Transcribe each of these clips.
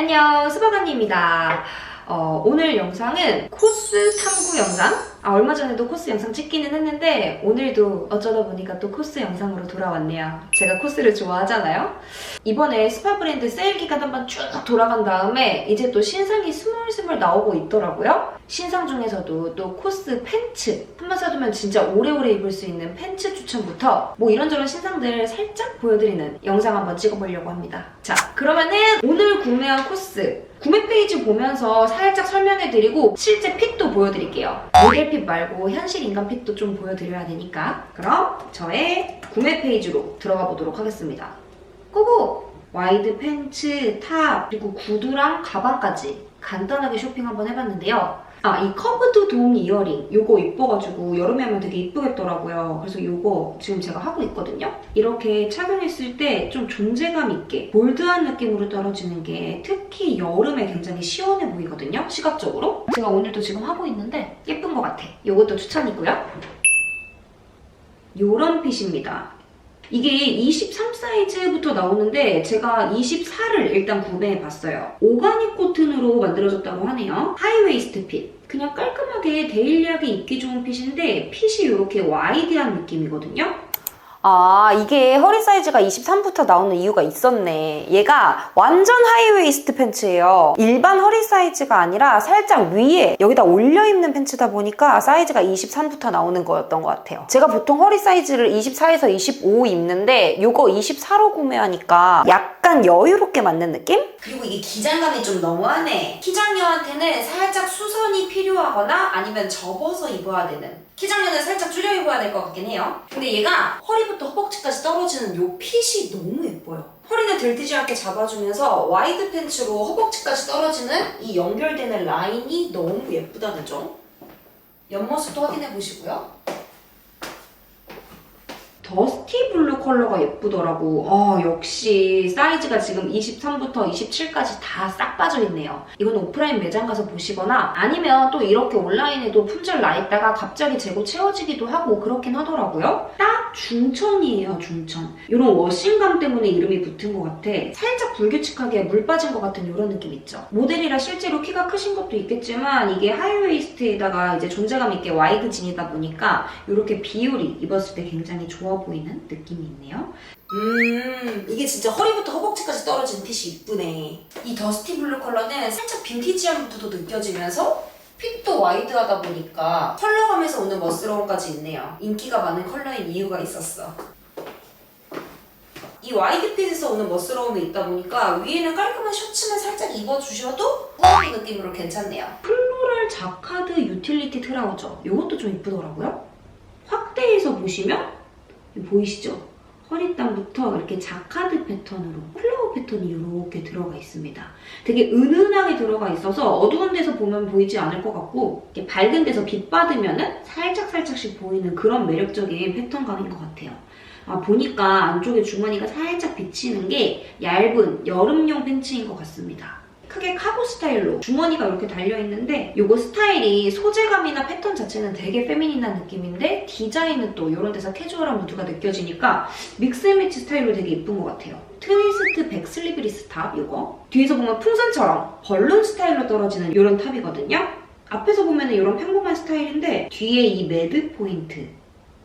안녕, 수박언니입니다. 어, 오늘 영상은 코스 탐구 영상? 아, 얼마 전에도 코스 영상 찍기는 했는데, 오늘도 어쩌다 보니까 또 코스 영상으로 돌아왔네요. 제가 코스를 좋아하잖아요? 이번에 스파 브랜드 세일 기간 한번 쭉 돌아간 다음에, 이제 또 신상이 스물스물 나오고 있더라고요. 신상 중에서도 또 코스 팬츠. 한 번 사두면 진짜 오래오래 입을 수 있는 팬츠 추천부터, 뭐 이런저런 신상들 살짝 보여드리는 영상 한번 찍어보려고 합니다. 자, 그러면은 오늘 구매한 코스. 구매 페이지 보면서 살짝 설명해드리고 실제 핏도 보여드릴게요. 모델 핏 말고 현실 인간 핏도 좀 보여드려야 되니까. 그럼 저의 구매 페이지로 들어가 보도록 하겠습니다. 고고! 와이드 팬츠, 탑, 그리고 구두랑 가방까지 간단하게 쇼핑 한번 해봤는데요. 아, 이 커브드 돔 이어링 요거 이뻐가지고 여름에 하면 되게 이쁘겠더라고요. 그래서 요거 지금 제가 하고 있거든요. 이렇게 착용했을 때 좀 존재감 있게 볼드한 느낌으로 떨어지는 게 특히 여름에 굉장히 시원해 보이거든요. 시각적으로. 제가 오늘도 지금 하고 있는데 예쁜 것 같아. 요것도 추천이고요. 요런 핏입니다. 이게 23 사이즈부터 나오는데 제가 24를 일단 구매해 봤어요. 오가닉 코튼으로 만들어졌다고 하네요. 하이웨이스트 핏. 그냥 깔끔하게 데일리하게 입기 좋은 핏인데 핏이 이렇게 와이드한 느낌이거든요. 아, 이게 허리 사이즈가 23부터 나오는 이유가 있었네. 얘가 완전 하이웨이스트 팬츠예요. 일반 허리 사이즈가 아니라 살짝 위에 여기다 올려 입는 팬츠다 보니까 사이즈가 23부터 나오는 거였던 것 같아요. 제가 보통 허리 사이즈를 24에서 25 입는데 이거 24로 구매하니까 약간 여유롭게 맞는 느낌? 그리고 이게 기장감이 좀 너무하네. 키장녀한테는 살짝 수선이 필요하거나 아니면 접어서 입어야 되는. 키장녀는 살짝 줄여 입어야 될 것 같긴 해요. 근데 얘가 허리부터 허벅지까지 떨어지는 요 핏이 너무 예뻐요. 허리는 들뜨지 않게 잡아주면서 와이드 팬츠로 허벅지까지 떨어지는 이 연결되는 라인이 너무 예쁘다는 점. 옆모습도 확인해 보시고요. 더스티 블루 컬러가 예쁘더라고. 아, 역시 사이즈가 지금 23부터 27까지 다 싹 빠져있네요. 이건 오프라인 매장 가서 보시거나 아니면 또 이렇게 온라인에도 품절 나 있다가 갑자기 재고 채워지기도 하고 그렇긴 하더라고요. 딱 중천이에요, 중천. 이런 워싱감 때문에 이름이 붙은 것 같아. 살짝 불규칙하게 물 빠진 것 같은 이런 느낌 있죠. 모델이라 실제로 키가 크신 것도 있겠지만 이게 하이웨이스트에다가 이제 존재감 있게 와이드 진이다 보니까 이렇게 비율이 입었을 때 굉장히 좋아 보이는 느낌이 있네요. 음, 이게 진짜 허리부터 허벅지까지 떨어지는 핏이 이쁘네. 이 더스티 블루 컬러는 살짝 빈티지함부터도 느껴지면서 핏도 와이드하다 보니까 컬러감에서 오는 멋스러움까지 있네요. 인기가 많은 컬러인 이유가 있었어. 이 와이드 핏에서 오는 멋스러움이 있다 보니까 위에는 깔끔한 셔츠만 살짝 입어주셔도 꾸안꾸 느낌으로 괜찮네요. 플로럴 자카드 유틸리티 트라우저. 이것도 좀 이쁘더라고요. 확대해서 보시면 보이시죠? 허리땀부터 이렇게 자카드 패턴으로 플라워 패턴이 이렇게 들어가 있습니다. 되게 은은하게 들어가 있어서 어두운 데서 보면 보이지 않을 것 같고 이렇게 밝은 데서 빛 받으면은 살짝살짝씩 보이는 그런 매력적인 패턴감인 것 같아요. 아, 보니까 안쪽에 주머니가 살짝 비치는 게 얇은 여름용 팬츠인 것 같습니다. 크게 카고 스타일로 주머니가 이렇게 달려있는데 이거 스타일이 소재감이나 패턴 자체는 되게 페미닌한 느낌인데 디자인은 또 이런 데서 캐주얼한 무드가 느껴지니까 믹스앤매치 스타일로 되게 예쁜 것 같아요. 트위스트 백슬리브리스 탑 이거 뒤에서 보면 풍선처럼 벌룬 스타일로 떨어지는 이런 탑이거든요. 앞에서 보면 이런 평범한 스타일인데 뒤에 이 매드 포인트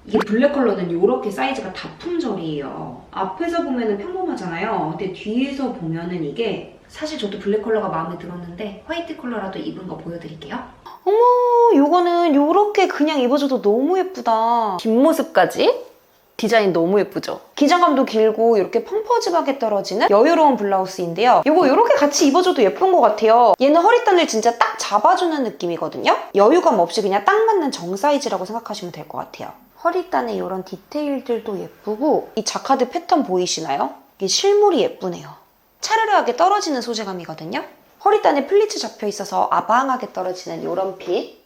이게 블랙 컬러는 이렇게 사이즈가 다 품절이에요. 앞에서 보면 은 평범하잖아요. 근데 뒤에서 보면 은 이게 사실 저도 블랙 컬러가 마음에 들었는데 화이트 컬러라도 입은 거 보여드릴게요. 어머, 요거는 요렇게 그냥 입어줘도 너무 예쁘다. 뒷모습까지? 디자인 너무 예쁘죠? 기장감도 길고 이렇게 펑퍼짐하게 떨어지는 여유로운 블라우스인데요. 이거 이렇게 같이 입어줘도 예쁜 것 같아요. 얘는 허리단을 진짜 딱 잡아주는 느낌이거든요. 여유감 없이 그냥 딱 맞는 정 사이즈라고 생각하시면 될 것 같아요. 허리단에 이런 디테일들도 예쁘고 이 자카드 패턴 보이시나요? 이게 실물이 예쁘네요. 차르르하게 떨어지는 소재감이거든요. 허리단에 플리츠 잡혀 있어서 아방하게 떨어지는 이런 핏.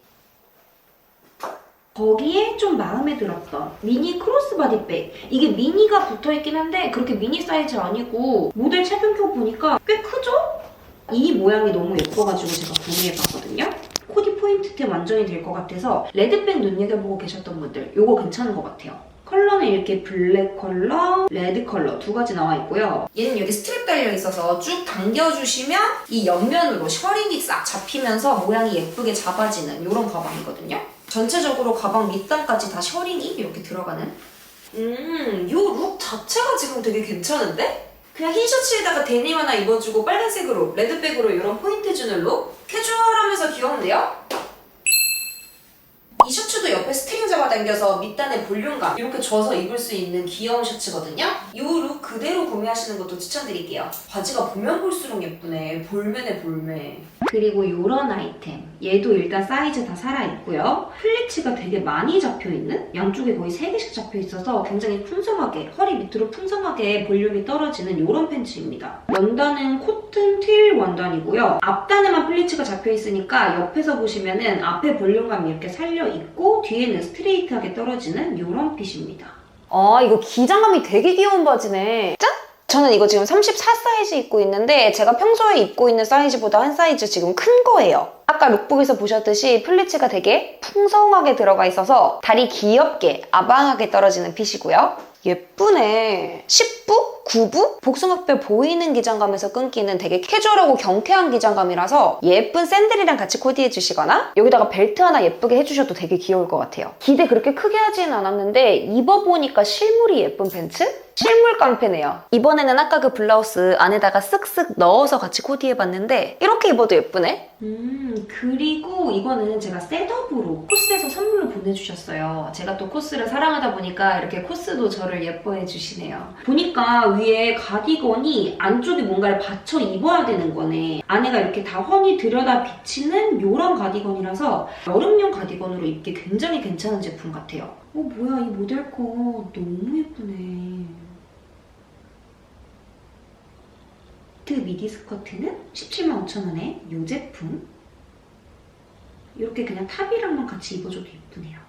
거기에 좀 마음에 들었던 미니 크로스바디 백. 이게 미니가 붙어있긴 한데 그렇게 미니 사이즈 아니고 모델 착용표 보니까 꽤 크죠? 이 모양이 너무 예뻐가지고 제가 구매해봤거든요. 코디 포인트 템 완전히 될 것 같아서 레드백 눈여겨보고 계셨던 분들 이거 괜찮은 것 같아요. 컬러는 이렇게 블랙 컬러, 레드 컬러 두 가지 나와 있고요. 얘는 여기 스트랩 달려 있어서 쭉 당겨주시면 이 옆면으로 셔링이 싹 잡히면서 모양이 예쁘게 잡아지는 이런 가방이거든요. 전체적으로 가방 밑단까지 다 셔링이 이렇게 들어가는 음, 이 룩 자체가 지금 되게 괜찮은데? 그냥 흰 셔츠에다가 데님 하나 입어주고 빨간색으로 레드백으로 이런 포인트 주는 룩? 캐주얼하면서 귀여운데요? 이 셔츠도 옆에 스트 링 잡아당겨서 밑단에 볼륨감 이렇게 줘서 입을 수 있는 귀여운 셔츠거든요? 이 룩 그대로 구매하시는 것도 추천드릴게요. 바지가 보면 볼수록 예쁘네. 볼매네 볼매. 그리고 이런 아이템. 얘도 일단 사이즈 다 살아있고요. 플리츠가 되게 많이 잡혀있는? 양쪽에 거의 3개씩 잡혀있어서 굉장히 풍성하게, 허리 밑으로 풍성하게 볼륨이 떨어지는 이런 팬츠입니다. 원단은 코튼 틸 원단이고요. 앞단에만 플리츠가 잡혀있으니까 옆에서 보시면은 앞에 볼륨감이 이렇게 살려있고 뒤에는 스트 레이트하게 떨어지는 이런 핏입니다. 아, 이거 기장감이 되게 귀여운 바지네. 짠! 저는 이거 지금 34 사이즈 입고 있는데 제가 평소에 입고 있는 사이즈보다 한 사이즈 지금 큰 거예요. 아까 룩북에서 보셨듯이 플리츠가 되게 풍성하게 들어가 있어서 다리 귀엽게 아방하게 떨어지는 핏이고요. 예쁘네. 10부? 9부? 복숭아뼈 보이는 기장감에서 끊기는 되게 캐주얼하고 경쾌한 기장감이라서 예쁜 샌들이랑 같이 코디해 주시거나 여기다가 벨트 하나 예쁘게 해주셔도 되게 귀여울 것 같아요. 기대 그렇게 크게 하진 않았는데 입어보니까 실물이 예쁜 팬츠? 실물 깡패네요. 이번에는 아까 그 블라우스 안에다가 쓱쓱 넣어서 같이 코디해봤는데 이렇게 입어도 예쁘네? 음 그리고 이거는 제가 셋업으로 코스에서 선물로 보내주셨어요. 제가 또 코스를 사랑하다 보니까 이렇게 코스도 저를 예뻐해 주시네요. 보니까 위에 가디건이 안쪽에 뭔가를 받쳐 입어야 되는 거네. 안에가 이렇게 다 훤히 들여다 비치는 이런 가디건이라서 여름용 가디건으로 입기 굉장히 괜찮은 제품 같아요. 어 뭐야 이 모델 거 너무 예쁘네. 트 미디 스커트는 17만 5천 원에 이 제품. 이렇게 그냥 탑이랑만 같이 입어줘도 예쁘네요.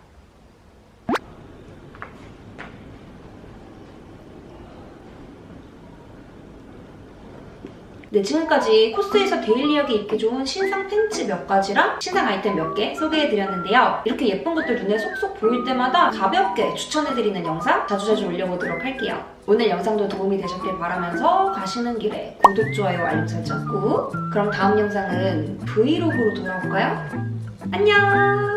네, 지금까지 코스에서 데일리하게 입기 좋은 신상 팬츠 몇 가지랑 신상 아이템 몇 개 소개해드렸는데요. 이렇게 예쁜 것들 눈에 쏙쏙 보일 때마다 가볍게 추천해드리는 영상 자주자주 올려보도록 할게요. 오늘 영상도 도움이 되셨길 바라면서 가시는 길에 구독, 좋아요, 알림 설정 꾹! 그럼 다음 영상은 브이로그로 돌아올까요? 안녕!